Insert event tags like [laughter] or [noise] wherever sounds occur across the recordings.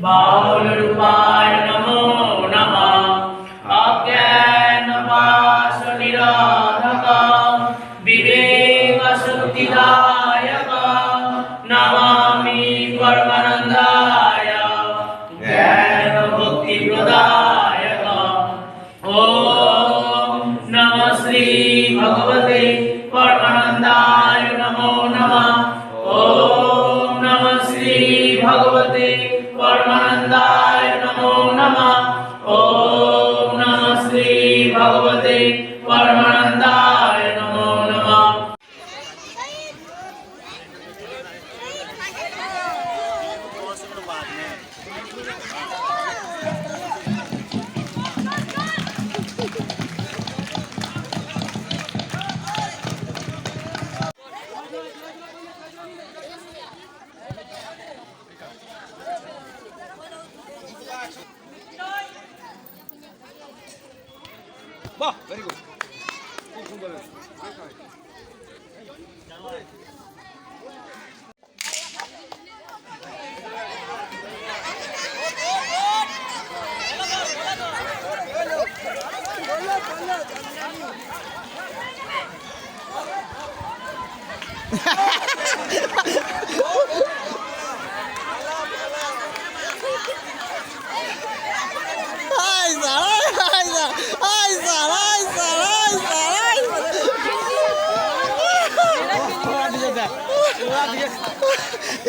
妈 বাহ very good খুব সুন্দর Ay, [laughs]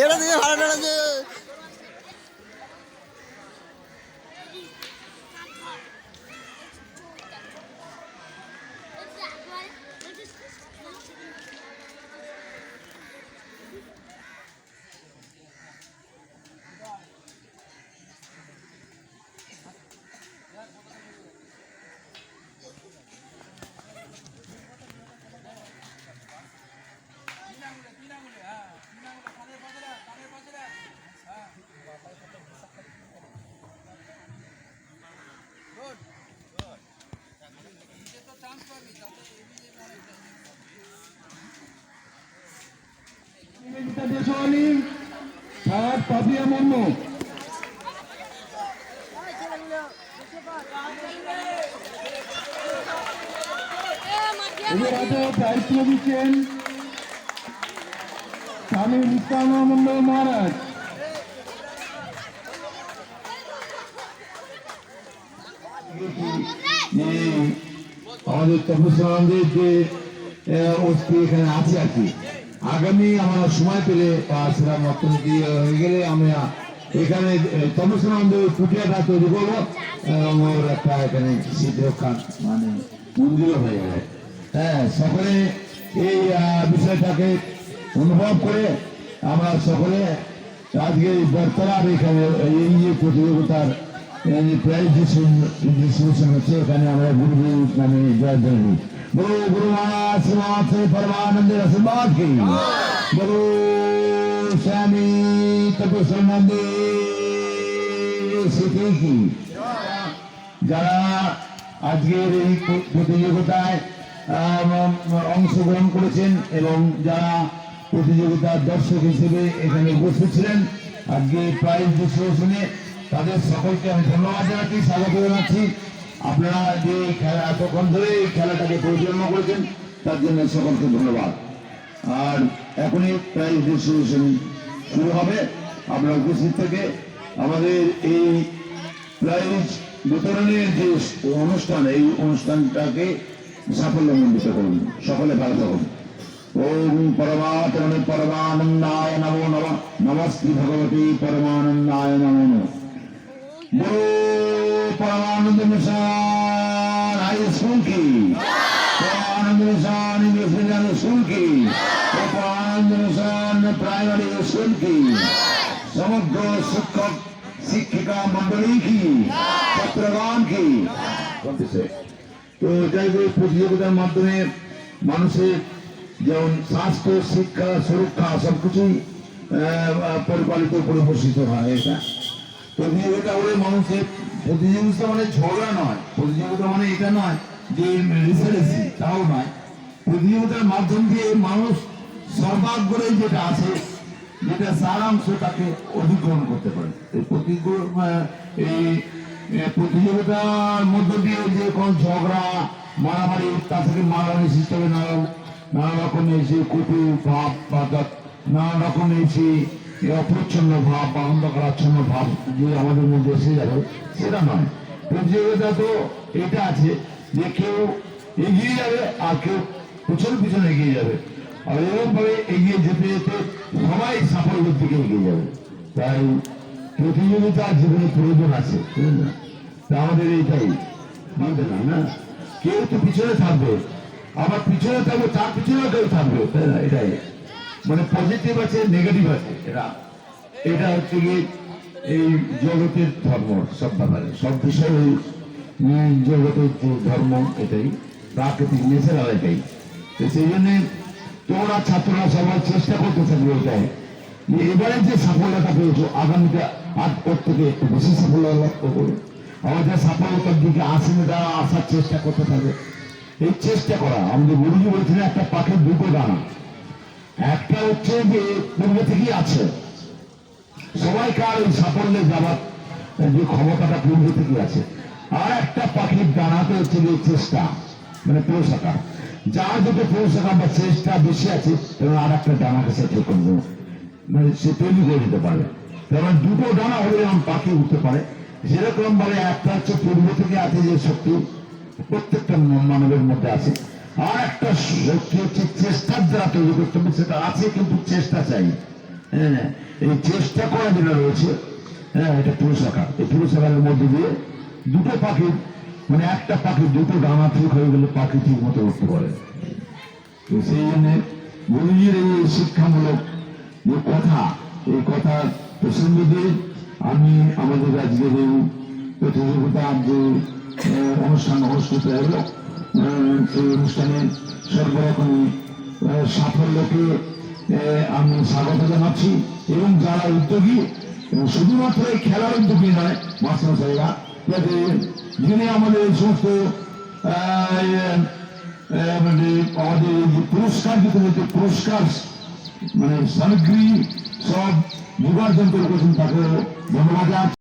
এটা দিয়ে ভালো দায়িত্ব দিচ্ছেন স্বামী নিত্যানন্দ মহারাজ যে আমাদের তপস্যানন্দের যে অস্থি এখানে আছে আর কি। আগামী আমরা সময় পেলে সেরকম অর্থনীতি হয়ে গেলে আমরা এখানে তপস্যানন্দ কুটিয়াটা তৈরি করব। এবং ওর একটা এখানে রক্ষার মানে মন্দিরও হয়ে যাবে হ্যাঁ সকলে এই বিষয়টাকে অনুভব করে আমরা সকলে আজকে বর্তমান এখানে এই যে প্রতিযোগিতার এই এখানে আমরা মানে গুরু গুরু মহারাজ শ্রীমাথ পরমানন্দের কি? গুরু স্বামী তপস্বর মন্দির স্মৃতি কি? যারা আজকের এই প্রতিযোগিতায় অংশগ্রহণ করেছেন এবং যারা প্রতিযোগিতার দর্শক হিসেবে এখানে উপস্থিত ছিলেন, আজকে প্রাইজ ডিস্ট্রিবিউশনে তাদের সকলকে আমি ধন্যবাদ জানাচ্ছি, স্বাগত জানাচ্ছি। আপনারা যে খেলা এতক্ষণ ধরে এই খেলাটাকে পরিচালনা করেছেন, তার জন্য সকলকে ধন্যবাদ। আর এখনই প্রাইজ ডিস্ট্রিবিউশন শুরু হবে। আপনার উপস্থিত থেকে আমাদের এই প্রাইজ বিতরণের যে অনুষ্ঠান, এই অনুষ্ঠানটাকে সাফল্যমণ্ডিত করুন। সকলে ভালো থাকুন। ওম পরমাত্মনে পরমানন্দায় নমো নম, নমস্তি ভগবতী পরমানন্দায় নমো নম। বলো পরমানন্দ মিশন হাই স্কুল কি Paramananda mission English medium school কি ও পরমানন্দ মিশন প্রাইমারি স্কুল কি সমগ্র শিক্ষক শিক্ষিকা মন্ডলী কি ছাত্রগণ কি বলতেছে তো যাই হোক প্রতিযোগিতার মাধ্যমে মানুষের যেমন স্বাস্থ্য শিক্ষা সুরক্ষা সবকিছুই আহ, পরিপালিত পরিপোষিত হয় এটা প্রতিযোগিতা হলে মানুষের প্রতিযোগিতা মানে ঝগড়া নয়, প্রতিযোগিতা মানে এটা নয় যে রেসারেসি, তাও নয়। প্রতিযোগিতার মাধ্যম দিয়ে মানুষ সর্বাগ্রে যেটা আছে, যেটা সারাংশ তাকে অধিগ্রহণ করতে পারে। এই প্রতিযোগিতার মধ্য দিয়ে যে কোনো ঝগড়া, মারামারি তা থেকে মারামারি সিস্টেমে নানা নানা রকমের যে কটু ভাব নানা রকমের যে এ অপরিচ্ছন্ন ভাব বা অন্ধকারাচ্ছন্ন ভাব যে আমাদের মধ্যে এসে যাবে, সেটা নয়। প্রতিযোগিতা তো এটা আছে যে কেউ এগিয়ে যাবে আর কেউ পিছনে পিছনে এগিয়ে যাবে। আর এরকম ভাবে এগিয়ে যেতে যেতে সবাই সাফল্যের দিকে এগিয়ে যাবে। তাই প্রতিযোগিতা জীবনে প্রয়োজন আছে না? তা আমাদের এইটাই। বুঝলেন না? না? কেউ তো পিছনে থাকবে, আবার পিছনে থাকবে, তার পিছনেও কেউ থাকবে। তাই না? এটাই। মানে পজিটিভ আছে নেগেটিভ আছে এটা এটা হচ্ছে কি এই জগতের ধর্ম, সব ব্যাপারে। সব বিষয়ে জগতের ধর্ম এটাই, প্রাকৃতিক নেচারাল এটাই। তো সেই জন্যে তোমরা ছাত্ররা সবাই চেষ্টা করতে থাকবে এটাই। এবারে যে সাফল্যতা পেয়েছ, আগামীতে আর ওর থেকে একটু বেশি সাফল্য লাভ করবে আমাদের সাফল্যতার দিকে আসেনি তারা আসার চেষ্টা করতে থাকবে এই চেষ্টা করা, আমাদের গুরুজি বলছিলেন, একটা পাখির দুটো দানা একটা হচ্ছে যে পূর্বে থেকেই আছে? সবাইকার এই সাফল্যের যাবার যে ক্ষমতাটা পূর্বে থেকে আছে? আর একটা পাখির দানাতে হচ্ছে যে চেষ্টা মানে পুরস্কার যার দুটো পুরস্কার বা চেষ্টা বেশি আছে এবং আর একটা ডানাকে সে ঠিক করে দেবে। মানে সে তৈরি করে দিতে পারে যেমন দুটো ডানা হলে যেমন পাখি উঠতে পারে। সেরকম ভাবে একটা হচ্ছে পূর্ব থেকে আছে যে শক্তি প্রত্যেকটা মানবের মধ্যে আছে। আর একটা শক্তি হচ্ছে, চেষ্টার দ্বারা তৈরি করতে হবে, সেটা আছে কিন্তু চেষ্টা চাই। হ্যাঁ এই চেষ্টা করা যেটা রয়েছে হ্যাঁ এটা এই মধ্যে দিয়ে দুটো মানে একটা পাখি, দুটো ডানা ঠিক হয়ে গেলে পাখি ঠিক মতো উঠতে পারে। তো সেই জন্য গুরুজির এই শিক্ষামূলক যে কথা, এই কথা প্রসঙ্গ দিয়ে আমি আমাদের আজকের এই প্রতিযোগিতার যে অনুষ্ঠান অনুষ্ঠিত হলো এই অনুষ্ঠানে সর্বরকম সাফল্যকে আমি স্বাগত জানাচ্ছি এবং যারা উদ্যোগী শুধুমাত্র এই খেলার উদ্যোগী নয় মাস্টারমশাইরা যাতে যিনি আমাদের সমস্ত মানে আমাদের যে পুরস্কার দিতে হয়েছে, পুরস্কার মানে সামগ্রী সব যোগার্জন করে করেছেন তাকে ধন্যবাদ।